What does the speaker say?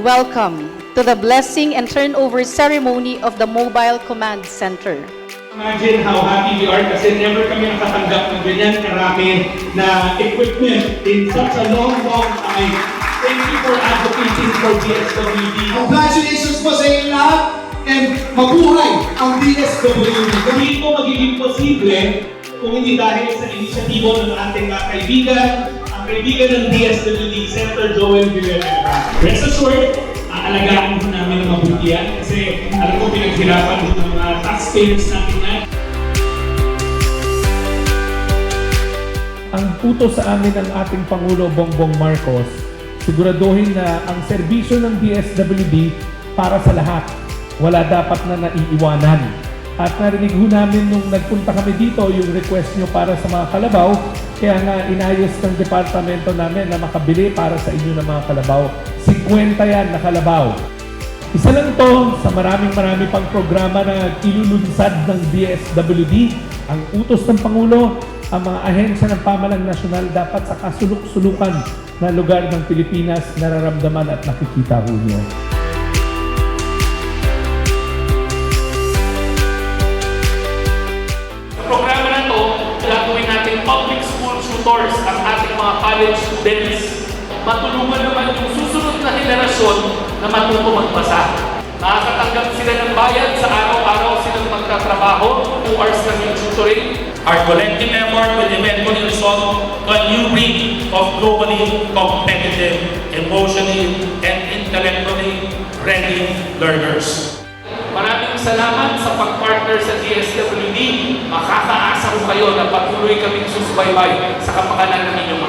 welcome to the blessing and turnover ceremony of the Mobile Command Center. Imagine how happy we are kasi never kami nakatanggap ng ganyan karami na equipment in such a long, long time. Thank you for advocating for DSWD. Congratulations po sa inyo lahat and mabuhay ang DSWD. Hindi ko magiging posible kung hindi dahil sa inisyatibo ng ating mga kaibigan, kaibigan ng DSWD, Senator Joel Villanueva. Rest assured, aalagaan po namin ang mabuti yan kasi alam ko pinaghirapan ng mga taxpayers natin yan. Ang utos sa amin ng ating Pangulo Bongbong Marcos, siguraduhin na ang serbisyo ng DSWD para sa lahat. Wala dapat na naiiwanan. At narinig ho namin nung nagpunta kami dito yung request nyo para sa mga kalabaw, kaya nga inayos ng departamento namin na makabili para sa inyo ng mga kalabaw. 50 yan na kalabaw. Isa lang to sa maraming marami pang programa na ilulunsad ng DSWD. Ang utos ng Pangulo, ang mga ahensya ng pamalang nasyonal dapat sa kasuluk-sulukan na lugar ng Pilipinas nararamdaman at nakikita ho niyo. Tutors ang ating mga college students. Matulungan naman yung susunod na henerasyon na matuto magbasa. Nakakatanggap sila ng bayad sa araw-araw silang magtatrabaho, 2 hours yung tutoring. Our collective effort will eventually result to a new breed of globally competitive, emotionally and intellectually ready learners. Maraming salamat sa pag-partner sa DSWD. Makakaasa ko kayo na patuloy kaming susubaybay sa kapakanan ng inyong